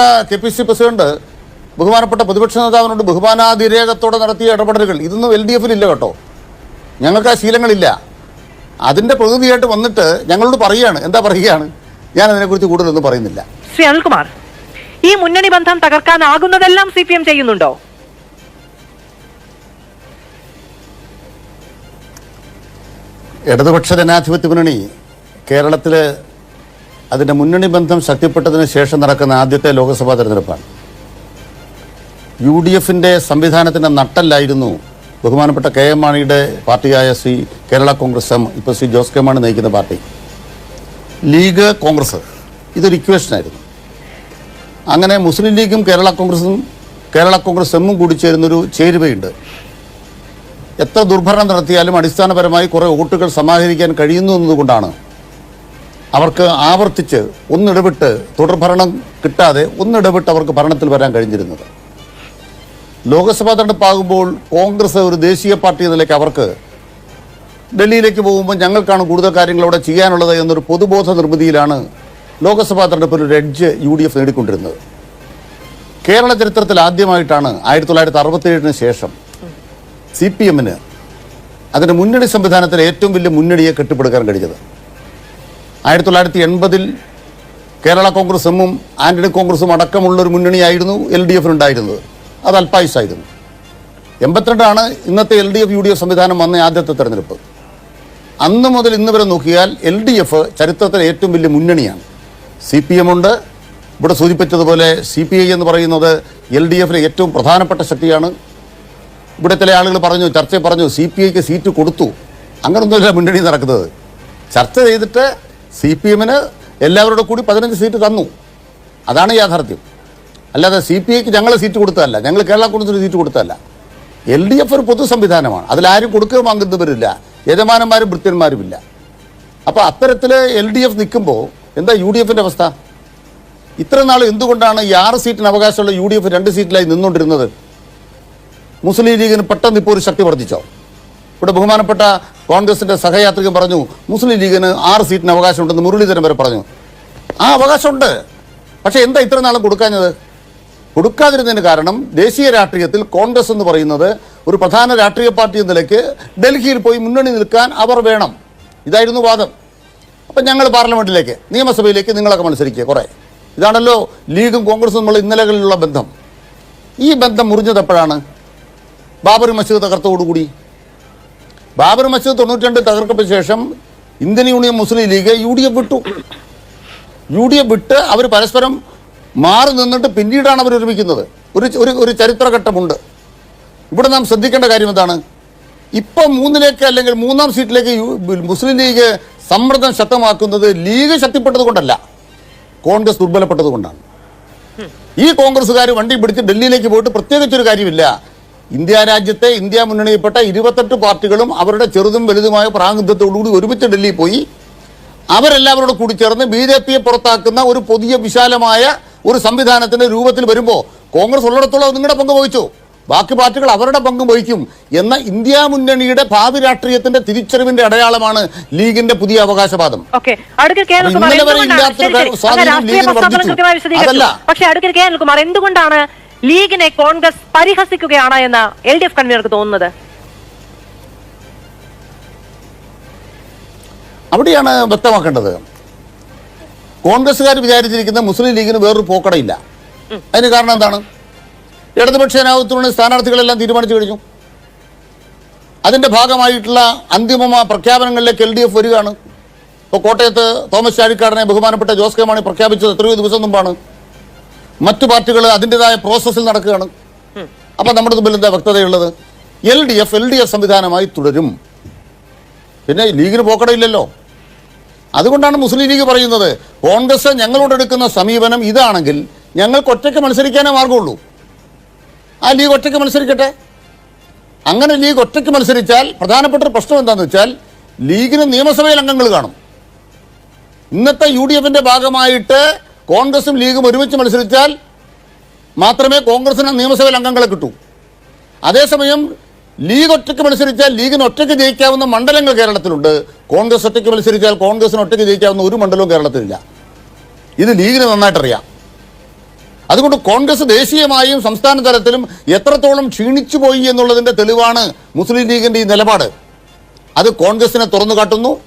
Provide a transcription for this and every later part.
K P C president ബഹുമാനപ്പെട്ട പ്രതിപക്ഷ നേതാവിനോട് ബഹുമാനാതിരേകത്തോടെ നടത്തിയ ഇടപെടലുകൾ ഇതൊന്നും എൽ ഡി എഫിലില്ല കേട്ടോ. ഞങ്ങൾക്ക് ആ ശീലങ്ങളില്ല. അതിന്റെ പ്രതിനിധിയായിട്ട് വന്നിട്ട് ഞങ്ങളോട് പറയുകയാണ് എന്താ പറയുകയാണ്? ഞാൻ അതിനെക്കുറിച്ച് കൂടുതലൊന്നും പറയുന്നില്ല. ശ്രീ അനിൽകുമാർ ഈ മുന്നണി ബന്ധം തകർക്കാനാകുന്നതെല്ലാം സി പി എം ചെയ്യുന്നുണ്ടോ? ഇടതുപക്ഷ ജനാധിപത്യ മുന്നണി കേരളത്തിൽ അതിന്റെ മുന്നണി ബന്ധം ശക്തിപ്പെട്ടതിന് ശേഷം നടക്കുന്ന ആദ്യത്തെ ലോക്സഭാ തെരഞ്ഞെടുപ്പാണ്. യു ഡി എഫിന്റെ സംവിധാനത്തിന്റെ നട്ടല്ലായിരുന്നു ബഹുമാനപ്പെട്ട കെ എം മാണിയുടെ പാർട്ടിയായ ശ്രീ കേരള കോൺഗ്രസ് എം ഇപ്പോൾ ശ്രീ ജോസ് കെ മാണി നയിക്കുന്ന പാർട്ടി. ലീഗ് കോൺഗ്രസ് ഇതൊരു ഇക്വേഷനായിരുന്നു അങ്ങനെ മുസ്ലിം ലീഗും കേരള കോൺഗ്രസും കേരള കോൺഗ്രസ് എമ്മും കൂടി ചേരുന്നൊരു ചേരുവയുണ്ട്. എത്ര ദുർഭരണം നടത്തിയാലും അടിസ്ഥാനപരമായി കുറേ വോട്ടുകൾ സമാഹരിക്കാൻ കഴിയുന്നു എന്നതുകൊണ്ടാണ് അവർക്ക് ആവർത്തിച്ച് ഒന്നിടപെട്ട് തുടർഭരണം കിട്ടാതെ ഒന്നിടപെട്ട് അവർക്ക് ഭരണത്തിൽ വരാൻ കഴിഞ്ഞിരുന്നത്. ലോക്സഭാ തെരഞ്ഞെടുപ്പാകുമ്പോൾ കോൺഗ്രസ് ഒരു ദേശീയ പാർട്ടി എന്ന നിലയ്ക്ക് അവർക്ക് ഡൽഹിയിലേക്ക് പോകുമ്പോൾ ഞങ്ങൾക്കാണ് കൂടുതൽ കാര്യങ്ങൾ അവിടെ ചെയ്യാനുള്ളത് എന്നൊരു പൊതുബോധ നിർമ്മിതിയിലാണ് ലോക്സഭാ തെരഞ്ഞെടുപ്പിൽ ഒരു എഡ്ജ് യു ഡി എഫ് നേടിക്കൊണ്ടിരുന്നത്. കേരള ചരിത്രത്തിൽ ആദ്യമായിട്ടാണ് ആയിരത്തി തൊള്ളായിരത്തി അറുപത്തേഴിന് ശേഷം സി പി എമ്മിന് അതിന്റെ മുന്നണി സംവിധാനത്തിൽ ഏറ്റവും വലിയ മുന്നണിയെ കെട്ടിപ്പടുക്കാൻ കഴിഞ്ഞത്. ആയിരത്തി തൊള്ളായിരത്തി എൺപതിൽ കേരള കോൺഗ്രസ് എമ്മും ആന്റണി കോൺഗ്രസും അടക്കമുള്ളൊരു മുന്നണിയായിരുന്നു എൽ ഡി എഫിനുണ്ടായിരുന്നത് അത് അല്പായുസായിരുന്നു എൺപത്തിരണ്ടാണ് ഇന്നത്തെ L D F U D F സംവിധാനം വന്ന ആദ്യത്തെ തെരഞ്ഞെടുപ്പ്. അന്ന് മുതൽ ഇന്ന് വരെ നോക്കിയാൽ എൽ ഡി എഫ് ചരിത്രത്തിലെ ഏറ്റവും വലിയ മുന്നണിയാണ്. സി പി എം ഉണ്ട് ഇവിടെ സൂചിപ്പിച്ചതുപോലെ സി പി ഐ എന്ന് പറയുന്നത് എൽ ഡി എഫിലെ ഏറ്റവും പ്രധാനപ്പെട്ട ശക്തിയാണ്. ഇവിടെ ചില ആളുകൾ പറഞ്ഞു ചർച്ച പറഞ്ഞു സി പി ഐക്ക് സീറ്റ് കൊടുത്തു. അങ്ങനൊന്നുമില്ല മുന്നണി നടക്കുന്നത്. ചർച്ച ചെയ്തിട്ട് സി പി എമ്മിന് എല്ലാവരോടും കൂടി പതിനഞ്ച് സീറ്റ് തന്നു. അതാണ് യാഥാർത്ഥ്യം. അല്ലാതെ സി പി ഐക്ക് ഞങ്ങൾ സീറ്റ് കൊടുത്തതല്ല. ഞങ്ങൾ കേരള കോൺഗ്രസിന് സീറ്റ് കൊടുത്തതല്ല. എൽ ഡി എഫ് ഒരു പൊതു സംവിധാനമാണ്. അതിലാരും കൊടുക്കുക വാങ്ങുന്നവരില്ല. യജമാനന്മാരും ഭൃത്യന്മാരുമില്ല അപ്പോൾ അത്തരത്തിൽ എൽ ഡി എഫ് നിൽക്കുമ്പോൾ എന്താ യു ഡി എഫിന്റെ അവസ്ഥ? ഇത്ര നാൾ എന്തുകൊണ്ടാണ് ഈ ആറ് സീറ്റിന് അവകാശമുള്ള യു ഡി എഫ് രണ്ട് സീറ്റിലായി നിന്നുകൊണ്ടിരുന്നത്? മുസ്ലിം ലീഗിന് പെട്ടെന്ന് ഇപ്പോൾ ഒരു ശക്തി വർദ്ധിച്ചോ? ഇവിടെ ബഹുമാനപ്പെട്ട കോൺഗ്രസിന്റെ സഹയാത്രികൻ പറഞ്ഞു മുസ്ലിം ലീഗിന് ആറ് സീറ്റിന് അവകാശമുണ്ടെന്ന് മുരളീധരൻ വരെ പറഞ്ഞു. ആ അവകാശമുണ്ട്. പക്ഷെ എന്താ ഇത്ര നാളും കൊടുക്കാഞ്ഞത്? കൊടുക്കാതിരുന്നതിന് കാരണം ദേശീയ രാഷ്ട്രീയത്തിൽ കോൺഗ്രസ് എന്ന് പറയുന്നത് ഒരു പ്രധാന രാഷ്ട്രീയ പാർട്ടി എന്ന നിലയ്ക്ക് ഡൽഹിയിൽ പോയി മുന്നണി നിൽക്കാൻ അവർ വേണം. ഇതായിരുന്നു വാദം. അപ്പം ഞങ്ങൾ പാർലമെന്റിലേക്ക് നിയമസഭയിലേക്ക് നിങ്ങളൊക്കെ മത്സരിക്കുക കുറേ. ഇതാണല്ലോ ലീഗും കോൺഗ്രസും നമ്മൾ ഇന്നലകളിലുള്ള ബന്ധം. ഈ ബന്ധം മുറിഞ്ഞത് എപ്പോഴാണ്? ബാബറി മസ്ജിദ് തകർത്തോടുകൂടി ബാബറി മസ്ജിദ് തൊണ്ണൂറ്റി തകർക്കപ്പെട്ട ശേഷം Indian Union Muslim League U D F വിട്ടു. യു ഡി എഫ് വിട്ട് അവർ പരസ്പരം മാറി നിന്നിട്ട് പിന്നീടാണ് അവർ ഒരുമിക്കുന്നത്. ഒരു ഒരു ഒരു ചരിത്രഘട്ടമുണ്ട്. ഇവിടെ നാം ശ്രദ്ധിക്കേണ്ട കാര്യം എന്താണ്? ഇപ്പം മൂന്നിലേക്ക് അല്ലെങ്കിൽ മൂന്നാം സീറ്റിലേക്ക് മുസ്ലിം ലീഗ് സമ്മർദ്ദം ശക്തമാക്കുന്നത് ലീഗ് ശക്തിപ്പെട്ടത് കൊണ്ടല്ല. കോൺഗ്രസ് ദുർബലപ്പെട്ടത് കൊണ്ടാണ്. ഈ കോൺഗ്രസ്സുകാർ വണ്ടി പിടിച്ച് ഡൽഹിയിലേക്ക് പോയിട്ട് പ്രത്യേകിച്ചൊരു കാര്യമില്ല. ഇന്ത്യ രാജ്യത്തെ ഇന്ത്യ മുന്നണിയിൽപ്പെട്ട ഇരുപത്തെട്ട് പാർട്ടികളും അവരുടെ ചെറുതും വലുതുമായ പ്രാതിനിധ്യത്തോടുകൂടി ഒരുമിച്ച് ഡൽഹിയിൽ പോയി അവരെല്ലാവരോട് കൂടി ചേർന്ന് ബി ജെ പിയെ പുറത്താക്കുന്ന ഒരു പുതിയ വിശാലമായ ഒരു സംവിധാനത്തിന്റെ രൂപത്തിൽ വരുമ്പോൾ കോൺഗ്രസ് ഉള്ളിടത്തോളം നിങ്ങളുടെ പങ്ക് വഹിച്ചു ബാക്കി പാർട്ടികൾ അവരുടെ പങ്ക് വഹിക്കും എന്ന ഇന്ത്യ മുന്നണിയുടെ ഭാവി രാഷ്ട്രീയത്തിന്റെ തിരിച്ചറിവിന്റെ അടയാളമാണ് ലീഗിന്റെ പുതിയ അവകാശവാദം ഇന്നലെ വരെ ഇല്ലാത്ത ശരി, ശരി. സ്വാധീനം ലീഗിന് വർദ്ധിച്ചു. അതല്ല. പക്ഷേ അടുക്കൽ കെ അനിൽകുമാർ എന്തുകൊണ്ടാണ് ലീഗിനെ കോൺഗ്രസ് പരിഹസിക്കുകയാണ് എന്ന് എൽ ഡി എഫ് കൺവീനർക്ക് തോന്നുന്നത്. അവിടെയാണ് വ്യക്തമാക്കേണ്ടത്. കോൺഗ്രസ്സുകാർ വിചാരിച്ചിരിക്കുന്ന മുസ്ലിം ലീഗിന് വേറൊരു പോക്കടയില്ല. അതിന് കാരണം എന്താണ്? ഇടതുപക്ഷ ജനാധിപത്യത്തിനുള്ള സ്ഥാനാർത്ഥികളെല്ലാം തീരുമാനിച്ചു കഴിഞ്ഞു. അതിന്റെ ഭാഗമായിട്ടുള്ള അന്തിമ പ്രഖ്യാപനങ്ങളിലേക്ക് എൽ ഡി എഫ് വരികയാണ്. ഇപ്പോൾ കോട്ടയത്ത് തോമസ് ചാഴിക്കാടനെ ബഹുമാനപ്പെട്ട ജോസ് കെ മാണി പ്രഖ്യാപിച്ചത് എത്രയോ ദിവസം മുമ്പാണ്. മറ്റു പാർട്ടികൾ അതിന്റെതായ പ്രോസസ്സിൽ നടക്കുകയാണ്. അപ്പം നമ്മുടെ മുമ്പിൽ എന്താ വ്യക്തതയുള്ളത്? L D F L D F സംവിധാനമായി തുടരും. പിന്നെ ലീഗിന് പോക്കടയില്ലല്ലോ. അതുകൊണ്ടാണ് മുസ്ലിം ലീഗ് പറയുന്നത് കോൺഗ്രസ് ഞങ്ങളോട് എടുക്കുന്ന സമീപനം ഇതാണെങ്കിൽ ഞങ്ങൾക്ക് ഒറ്റയ്ക്ക് മത്സരിക്കാനേ മാർഗമുള്ളൂ ആ ലീഗ് ഒറ്റയ്ക്ക് മത്സരിക്കട്ടെ. അങ്ങനെ ലീഗ് ഒറ്റയ്ക്ക് മത്സരിച്ചാൽ പ്രധാനപ്പെട്ട ഒരു പ്രശ്നം എന്താണെന്ന് വെച്ചാൽ ലീഗിന് നിയമസഭയിൽ അംഗങ്ങൾ കാണും. ഇന്നത്തെ യു ഡി എഫിന്റെ ഭാഗമായിട്ട് കോൺഗ്രസും ലീഗും ഒരുമിച്ച് മത്സരിച്ചാൽ മാത്രമേ കോൺഗ്രസിന് നിയമസഭയിൽ അംഗങ്ങളെ കിട്ടൂ. അതേസമയം ലീഗ് ഒറ്റയ്ക്ക് മത്സരിച്ചാൽ ലീഗിന് ഒറ്റയ്ക്ക് ജയിക്കാവുന്ന മണ്ഡലങ്ങൾ കേരളത്തിലുണ്ട്. കോൺഗ്രസ് ഒറ്റയ്ക്ക് മത്സരിച്ചാൽ കോൺഗ്രസിന് ഒറ്റയ്ക്ക് ജയിക്കാവുന്ന ഒരു മണ്ഡലവും കേരളത്തിലില്ല. ഇത് ലീഗിന് നന്നായിട്ടറിയാം. അതുകൊണ്ട് കോൺഗ്രസ് ദേശീയമായും സംസ്ഥാന തലത്തിലും എത്രത്തോളം ക്ഷീണിച്ചു പോയി എന്നുള്ളതിന്റെ തെളിവാണ് മുസ്ലിം ലീഗിന്റെ ഈ നിലപാട്. അത് കോൺഗ്രസിനെ തുറന്നു കാട്ടുന്നു.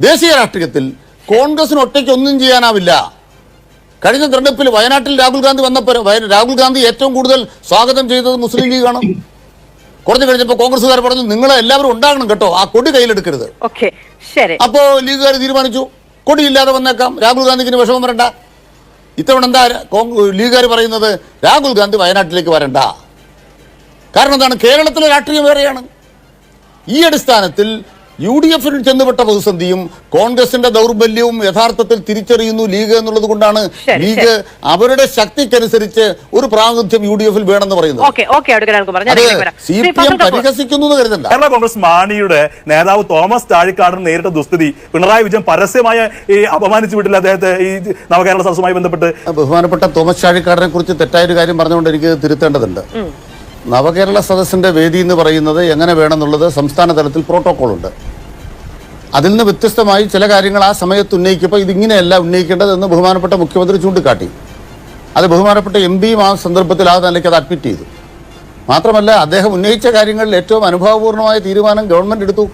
ദേശീയ രാഷ്ട്രീയത്തിൽ കോൺഗ്രസിന് ഒറ്റയ്ക്ക് ഒന്നും ചെയ്യാനാവില്ല. കഴിഞ്ഞ തെരഞ്ഞെടുപ്പിൽ വയനാട്ടിൽ രാഹുൽ ഗാന്ധി വന്നപ്പോൾ രാഹുൽ ഗാന്ധി ഏറ്റവും കൂടുതൽ സ്വാഗതം ചെയ്തത് മുസ്ലിം ലീഗാണ് കുറഞ്ഞു കഴിഞ്ഞപ്പോൾ കോൺഗ്രസ്സുകാർ പറഞ്ഞു നിങ്ങൾ എല്ലാവരും ഉണ്ടാകണം കേട്ടോ ആ കൊടി കയ്യിലെടുക്കരുത്. ഓക്കെ ശരി. അപ്പോ ലീഗുകാർ തീരുമാനിച്ചു കൊടി ഇല്ലാതെ വന്നേക്കാം രാഹുൽ ഗാന്ധിക്ക് വിഷമം വരണ്ട. ഇത്തവണ എന്താ ലീഗുകാർ പറയുന്നത് രാഹുൽ ഗാന്ധി വയനാട്ടിലേക്ക് വരണ്ട. കാരണം എന്താണ് കേരളത്തിലെ രാഷ്ട്രീയം വേറെയാണ്. ഈ അടിസ്ഥാനത്തിൽ യു ഡി എഫിൽ ചെന്നുപെട്ട പ്രതിസന്ധിയും കോൺഗ്രസിന്റെ ദൗർബല്യവും യഥാർത്ഥത്തിൽ തിരിച്ചറിയുന്നു ലീഗ് എന്നുള്ളത് കൊണ്ടാണ് ലീഗ് അവരുടെ ശക്തിക്കനുസരിച്ച് ഒരു പ്രാതിനിധ്യം യു ഡി എഫിൽ വേണമെന്ന് പറയുന്നത് സി പി എം പരിഹസിക്കുന്നു എന്ന് കരുതണ്ട. കേരള കോൺഗ്രസ് മാണിയുടെ നേതാവ് തോമസ് ചാഴിക്കാടൻ നേരിട്ട ദുസ്ഥിതി പിണറായി വിജയൻ പരസ്യമായ ഈ അപമാനിച്ചു വിട്ടില്ല അദ്ദേഹത്തെ ഈ നവകേരള സദസ്സുമായി ബന്ധപ്പെട്ട്? ബഹുമാനപ്പെട്ട തോമസ് ചാഴിക്കാടനെ കുറിച്ച് തെറ്റായൊരു കാര്യം പറഞ്ഞുകൊണ്ട് എനിക്ക് തിരുത്തേണ്ടതുണ്ട് നവകേരള സദസ്സിന്റെ വേദി എന്ന് പറയുന്നത് എങ്ങനെ വേണമെന്നുള്ളത് സംസ്ഥാന തലത്തിൽ പ്രോട്ടോകോൾ ഉണ്ട്. അതിൽ നിന്ന് വ്യത്യസ്തമായി ചില കാര്യങ്ങൾ ആ സമയത്ത് ഉന്നയിക്കുമ്പോൾ ഇതിങ്ങനെയല്ല ഉന്നയിക്കേണ്ടതെന്ന് ബഹുമാനപ്പെട്ട മുഖ്യമന്ത്രി ചൂണ്ടിക്കാട്ടി. അത് ബഹുമാനപ്പെട്ട എം പിയും ആ സന്ദർഭത്തിൽ ആ നിലയ്ക്ക് അത് അഡ്മിറ്റ് ചെയ്തു. മാത്രമല്ല അദ്ദേഹം ഉന്നയിച്ച കാര്യങ്ങളിൽ ഏറ്റവും അനുഭവപൂർണമായ തീരുമാനം ഗവൺമെന്റ് എടുത്തു.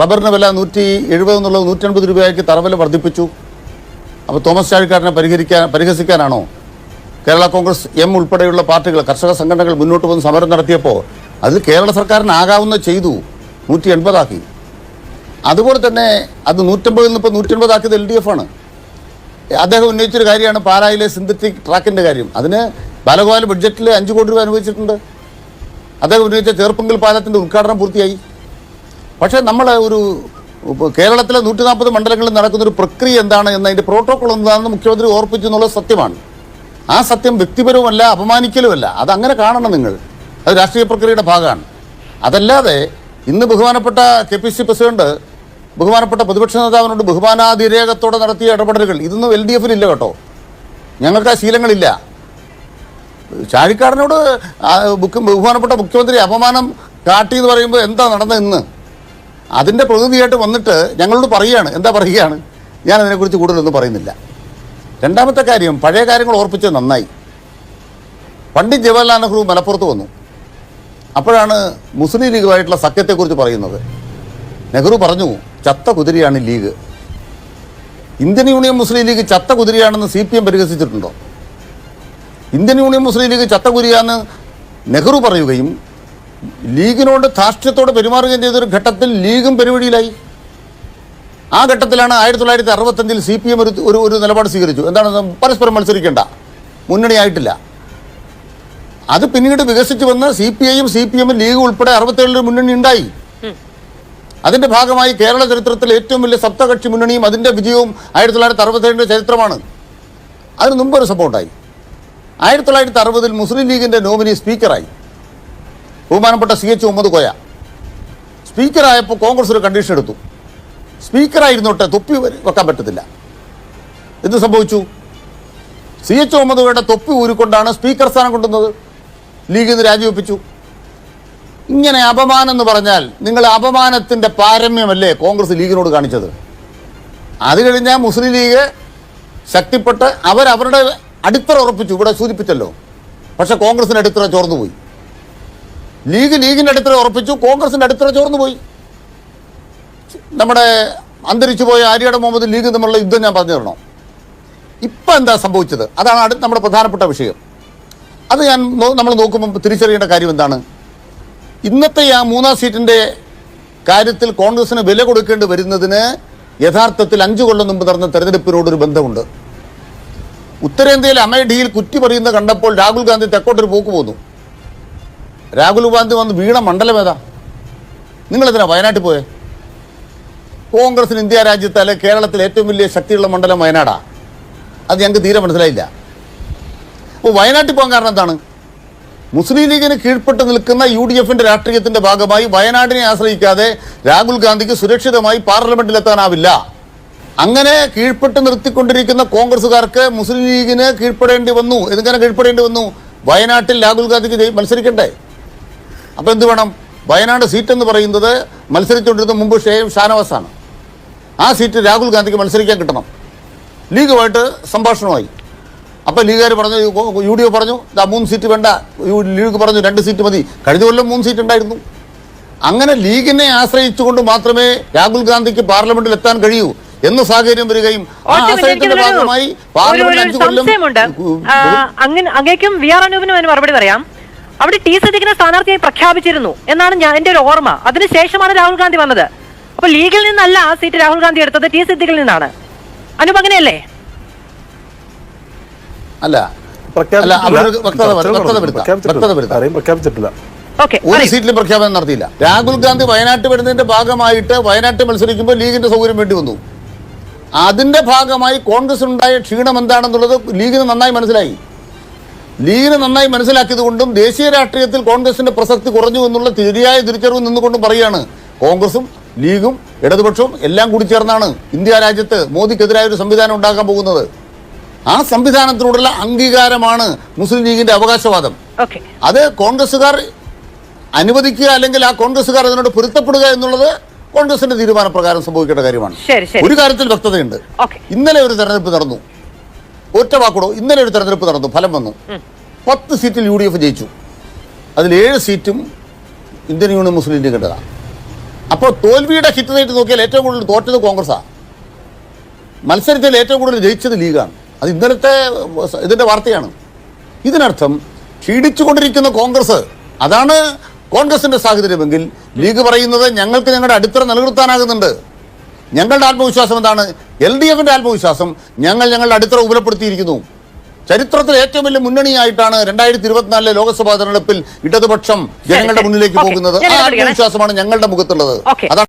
റബ്ബറിന് വില നൂറ്റി എഴുപത് എന്നുള്ളത് നൂറ്റൻപത് രൂപയാക്കി തറവില വർദ്ധിപ്പിച്ചു. അപ്പോൾ തോമസ് ചാഴിക്കാരനെ പരിഹരിക്കാൻ പരിഹസിക്കാനാണോ? കേരള കോൺഗ്രസ് എം ഉൾപ്പെടെയുള്ള പാർട്ടികൾ കർഷക സംഘടനകൾ മുന്നോട്ട് വന്ന് സമരം നടത്തിയപ്പോൾ അത് കേരള സർക്കാരിനാകാവുന്ന ചെയ്തു. നൂറ്റി എൺപതാക്കി അതുപോലെ തന്നെ അത് നൂറ്റമ്പതിൽ നിന്ന് ഇപ്പോൾ നൂറ്റി എൺപതാക്കിയത് എൽ ഡി എഫ് ആണ്. അദ്ദേഹം ഉന്നയിച്ചൊരു കാര്യമാണ് പാലായിലെ സിന്തറ്റിക് ട്രാക്കിന്റെ കാര്യം. അതിന് ബാലഗോപാൽ ബഡ്ജറ്റിൽ അഞ്ച് കോടി രൂപ അനുവദിച്ചിട്ടുണ്ട്. അദ്ദേഹം ഉന്നയിച്ച ചേർപ്പങ്കൽ പാലത്തിന്റെ ഉദ്ഘാടനം പൂർത്തിയായി. പക്ഷേ നമ്മൾ ഒരു കേരളത്തിലെ നൂറ്റി നാൽപ്പത് മണ്ഡലങ്ങളിൽ നടക്കുന്ന ഒരു പ്രക്രിയ എന്താണ് എന്നതിന്റെ പ്രോട്ടോക്കോൾ എന്താണെന്ന് മുഖ്യമന്ത്രി ഓർപ്പിച്ചു എന്നുള്ളത് സത്യമാണ്. ആ സത്യം വ്യക്തിപരവുമല്ല അപമാനിക്കലുമല്ല. അത് അങ്ങനെ കാണണം നിങ്ങൾ. അത് രാഷ്ട്രീയ പ്രക്രിയയുടെ ഭാഗമാണ്. അതല്ലാതെ ഇന്ന് ബഹുമാനപ്പെട്ട കെ പി സി പ്രസിഡന്റ് ബഹുമാനപ്പെട്ട പ്രതിപക്ഷ നേതാവിനോട് ബഹുമാനാതിരേകത്തോടെ നടത്തിയ ഇടപെടലുകൾ ഇതൊന്നും എൽ ഡി എഫിലില്ല കേട്ടോ. ഞങ്ങൾക്ക് ആ ശീലങ്ങളില്ല. ചാഴിക്കാടനോട് ബഹുമാനപ്പെട്ട മുഖ്യമന്ത്രി അപമാനം കാട്ടി എന്ന് പറയുമ്പോൾ എന്താ നടന്നത് ഇന്ന്? അതിന്റെ പ്രതിനിധിയായിട്ട് വന്നിട്ട് ഞങ്ങളോട് പറയുകയാണ്. എന്താ പറയുകയാണ്? ഞാൻ അതിനെക്കുറിച്ച് കൂടുതലൊന്നും പറയുന്നില്ല. രണ്ടാമത്തെ കാര്യം പഴയ കാര്യങ്ങൾ ഓർപ്പിച്ചത് നന്നായി. പണ്ഡിറ്റ് ജവഹർലാൽ നെഹ്റു മലപ്പുറത്ത് വന്നു. അപ്പോഴാണ് മുസ്ലിം ലീഗുമായിട്ടുള്ള സഖ്യത്തെക്കുറിച്ച് പറയുന്നത്. നെഹ്റു പറഞ്ഞു ചത്ത കുതിരയാണ് League. Indian Union Muslim League ചത്ത കുതിരയാണെന്ന് സി പി എം പരിഹസിച്ചിട്ടുണ്ടോ? ഇന്ത്യൻ യൂണിയൻ മുസ്ലിം ലീഗ് ചത്ത കുതിരയാണെന്ന് നെഹ്റു പറയുകയും ലീഗിനോട് ധാർഷ്ട്യത്തോടെ പെരുമാറുകയും ചെയ്തൊരു ഘട്ടത്തിൽ ലീഗും പെരുവഴിയിലായി. ആ ഘട്ടത്തിലാണ് ആയിരത്തി തൊള്ളായിരത്തി അറുപത്തഞ്ചിൽ സി പി എം ഒരു ഒരു ഒരു നിലപാട് സ്വീകരിച്ചു. എന്താണ് പരസ്പരം മത്സരിക്കേണ്ട. മുന്നണിയായിട്ടില്ല അത് പിന്നീട് വികസിച്ചു വന്ന് സി പി ഐയും സി പി എമ്മും ലീഗ് ഉൾപ്പെടെ അറുപത്തേഴിൽ മുന്നണി ഉണ്ടായി. അതിന്റെ ഭാഗമായി കേരള ചരിത്രത്തിലെ ഏറ്റവും വലിയ സപ്തകക്ഷി മുന്നണിയും അതിന്റെ വിജയവും ആയിരത്തി തൊള്ളായിരത്തി അറുപത്തേഴിന്റെ ചരിത്രമാണ്. അതിന് മുമ്പ് ഒരു സപ്പോർട്ടായി. ആയിരത്തി തൊള്ളായിരത്തി അറുപതിൽ മുസ്ലിം ലീഗിന്റെ നോമിനി സ്പീക്കറായി. ബഹുമാനപ്പെട്ട സി എച്ച് മുഹമ്മദ് കോയ. സ്പീക്കറായപ്പോൾ കോൺഗ്രസ് ഒരു കണ്ടീഷൻ എടുത്തു. സ്പീക്കറായിരുന്നോട്ടെ തൊപ്പി വെക്കാൻ പറ്റത്തില്ല. എന്ത് സംഭവിച്ചു? സി എച്ച് മുഹമ്മദ് തൊപ്പി ഊരിക്കൊണ്ടാണ് സ്പീക്കർ സ്ഥാനം കൊണ്ടുവന്നത്. ലീഗ് ഇന്ന് രാജിവെപ്പിച്ചു. ഇങ്ങനെ അപമാനം എന്ന് പറഞ്ഞാൽ നിങ്ങൾ അപമാനത്തിന്റെ പാരമ്യമല്ലേ കോൺഗ്രസ് ലീഗിനോട് കാണിച്ചത്? അത് കഴിഞ്ഞാൽ മുസ്ലിം ലീഗ് ശക്തിപ്പെട്ട് അവരവരുടെ അടിത്തറ ഉറപ്പിച്ചു. ഇവിടെ സൂചിപ്പിച്ചല്ലോ. പക്ഷെ കോൺഗ്രസിന്റെ അടിത്തറ ചോർന്നുപോയി. ലീഗ് ലീഗിന്റെ അടിത്തറ ഉറപ്പിച്ചു. കോൺഗ്രസിന്റെ അടിത്തറ ചോർന്നുപോയി. നമ്മുടെ അന്തരിച്ചു പോയ ആര്യാട് മുഹമ്മദ് ലീഗ് തമ്മിലുള്ള യുദ്ധം ഞാൻ പറഞ്ഞു തരണോ ഇപ്പം എന്താ സംഭവിച്ചത്? അതാണ് അടുത്ത നമ്മുടെ പ്രധാനപ്പെട്ട വിഷയം. അത് ഞാൻ നമ്മൾ നോക്കുമ്പോൾ തിരിച്ചറിയേണ്ട കാര്യം എന്താണ്? ഇന്നത്തെ ആ മൂന്നാം സീറ്റിന്റെ കാര്യത്തിൽ കോൺഗ്രസിന് വില കൊടുക്കേണ്ടി വരുന്നതിന് യഥാർത്ഥത്തിൽ അഞ്ചു കൊല്ലം മുമ്പ് നടന്ന തെരഞ്ഞെടുപ്പിനോടൊരു ബന്ധമുണ്ട്. ഉത്തരേന്ത്യയിൽ അമേഠിയിൽ കുറ്റി പറയുന്നത് കണ്ടപ്പോൾ രാഹുൽ ഗാന്ധി തെക്കോട്ടൊരു പോക്ക് പോന്നു. രാഹുൽ ഗാന്ധി വന്ന് വീണ മണ്ഡലം ഏതാ? നിങ്ങളെന്തിനാ വയനാട്ടിൽ പോയേ? കോൺഗ്രസിന് ഇന്ത്യ രാജ്യത്ത് അല്ലെ കേരളത്തിൽ ഏറ്റവും വലിയ ശക്തിയുള്ള മണ്ഡലം വയനാടാ. അത് ഞങ്ങൾക്ക് തീരെ മനസ്സിലായില്ല. അപ്പോൾ വയനാട്ടിൽ പോകാൻ കാരണം എന്താണ്? മുസ്ലിം ലീഗിന് കീഴ്പ്പെട്ട് നിൽക്കുന്ന യു ഡി എഫിന്റെ രാഷ്ട്രീയത്തിന്റെ ഭാഗമായി വയനാടിനെ ആശ്രയിക്കാതെ രാഹുൽ ഗാന്ധിക്ക് സുരക്ഷിതമായി പാർലമെന്റിലെത്താനാവില്ല അങ്ങനെ കീഴ്പ്പെട്ട് നിർത്തിക്കൊണ്ടിരിക്കുന്ന കോൺഗ്രസുകാർക്ക് മുസ്ലിം ലീഗിന് കീഴ്പ്പെടേണ്ടി വന്നു. എങ്ങനെ കീഴ്പ്പെടേണ്ടി വന്നു? വയനാട്ടിൽ രാഹുൽ ഗാന്ധിക്ക് മത്സരിക്കണ്ടേ? അപ്പോൾ എന്ത് വേണം? വയനാട് സീറ്റ് എന്ന് പറയുന്നത് മത്സരിച്ചുകൊണ്ടിരുന്ന മുമ്പ് ഷേ ഷാനവാസാണ്. ആ സീറ്റ് രാഹുൽ ഗാന്ധിക്ക് മത്സരിക്കാൻ കിട്ടണം. ലീഗുമായിട്ട് സംഭാഷണമായി. അപ്പോൾ ലീഗുകാർ പറഞ്ഞു യു ഡി എഫ് പറഞ്ഞു ഇതാ മൂന്ന് സീറ്റ് വേണ്ട ലീഗ് പറഞ്ഞു രണ്ട് സീറ്റ് മതി. കഴിഞ്ഞ കൊല്ലം മൂന്ന് സീറ്റ് ഉണ്ടായിരുന്നു. അങ്ങനെ ലീഗിനെ ആശ്രയിച്ചുകൊണ്ട് മാത്രമേ രാഹുൽ ഗാന്ധിക്ക് പാർലമെന്റിൽ എത്താൻ കഴിയൂ എന്ന സാഹചര്യം വരികയും ഭാഗമായി അഞ്ചു കൊല്ലം അങ്ങനെ അങ്ങേക്കും വി ആർ അനൂപിനും അതിന് മറുപടി പറയാം. അവിടെ ടി സദിഖിനെ സ്ഥാനാർത്ഥിയായി പ്രഖ്യാപിച്ചിരുന്നു എന്നാണ് ഞാൻ എന്റെ ഒരു ഓർമ്മ. അതിനുശേഷമാണ് രാഹുൽ ഗാന്ധി വന്നത്. അപ്പൊ ലീഗിൽ നിന്നല്ല ആ സീറ്റ് രാഹുൽ ഗാന്ധി എടുത്തത് ടി സിദ്ദിഖിൽ നിന്നാണ്. അനുപ് അങ്ങനെയല്ലേ? അല്ല. പ്രഖ്യാപിച്ചിട്ടില്ല. ഓക്കെ ഒരു സീറ്റിലും പ്രഖ്യാപനം നടത്തിയില്ല. രാഹുൽ ഗാന്ധി വയനാട്ടിൽ വരുന്നതിന്റെ ഭാഗമായിട്ട് വയനാട്ടിൽ മത്സരിക്കുമ്പോൾ ലീഗിന്റെ സൗകര്യം വേണ്ടി വന്നു. അതിന്റെ ഭാഗമായി കോൺഗ്രസിനുണ്ടായ ക്ഷീണം എന്താണെന്നുള്ളത് ലീഗിന് നന്നായി മനസ്സിലായി. ലീഗിന് നന്നായി മനസ്സിലാക്കിയതുകൊണ്ടും ദേശീയ രാഷ്ട്രീയത്തിൽ കോൺഗ്രസിന്റെ പ്രസക്തി കുറഞ്ഞു എന്നുള്ള ശരിയായ തിരിച്ചറിവ് നിന്നുകൊണ്ടും പറയുകയാണ് കോൺഗ്രസും ലീഗും ഇടതുപക്ഷവും എല്ലാം കൂടി ചേർന്നാണ് ഇന്ത്യ രാജ്യത്ത് മോദിക്കെതിരായ ഒരു സംവിധാനം ഉണ്ടാക്കാൻ പോകുന്നത്. ആ സംവിധാനത്തിനോടുള്ള അംഗീകാരമാണ് മുസ്ലിം ലീഗിന്റെ അവകാശവാദം. അത് കോൺഗ്രസ്സുകാർ അനുവദിക്കുക അല്ലെങ്കിൽ ആ കോൺഗ്രസ്സുകാർ അതിനോട് പൊരുത്തപ്പെടുക എന്നുള്ളത് കോൺഗ്രസിന്റെ തീരുമാനപ്രകാരം സംഭവിക്കേണ്ട കാര്യമാണ്. ഒരു കാര്യത്തിൽ വ്യക്തതയുണ്ട്. ഇന്നലെ ഒരു തെരഞ്ഞെടുപ്പ് നടന്നു. ഒറ്റ വാക്കൂടോ ഇന്നലെ ഒരു തെരഞ്ഞെടുപ്പ് നടന്നു. ഫലം വന്നു. പത്ത് സീറ്റിൽ യു ഡി എഫ് ജയിച്ചു. അതിൽ ഏഴ് സീറ്റും ഇന്ത്യൻ യൂണിയൻ മുസ്ലിം ലീഗിന്റെതാണ് അപ്പോൾ തോൽവിയുടെ ഹിറ്റ് റേറ്റ് നോക്കിയാൽ ഏറ്റവും കൂടുതൽ തോറ്റത് കോൺഗ്രസ്സാണ് മത്സരത്തിൽ ഏറ്റവും കൂടുതൽ ജയിച്ചത് ലീഗാണ്. അത് ഇന്നലത്തെ ഇതിന്റെ വാർത്തയാണ്. ഇതിനർത്ഥം ക്ഷീണിച്ചുകൊണ്ടിരിക്കുന്ന കോൺഗ്രസ് അതാണ് കോൺഗ്രസിന്റെ സാഹചര്യമെങ്കിൽ ലീഗ് പറയുന്നത് ഞങ്ങൾക്ക് ഞങ്ങളുടെ അടിത്തറ നിലനിർത്താനാകുന്നുണ്ട്. ഞങ്ങളുടെ ആത്മവിശ്വാസം എന്താണ്? എൽ ഡി എഫിന്റെ ആത്മവിശ്വാസം ഞങ്ങൾ ഞങ്ങളുടെ അടിത്തറ ഉപലപ്പെടുത്തിയിരിക്കുന്നു ചരിത്രത്തിൽ ഏറ്റവും വലിയ മുന്നണിയായിട്ടാണ് രണ്ടായിരത്തി ഇരുപത്തിനാലിലെ ലോക്സഭാ തെരഞ്ഞെടുപ്പിൽ ഇടതുപക്ഷം ജനങ്ങളുടെ മുന്നിലേക്ക് പോകുന്നത്. ആ. ആത്മവിശ്വാസമാണ് ഞങ്ങളുടെ മുഖത്തുള്ളത്. അതാണ്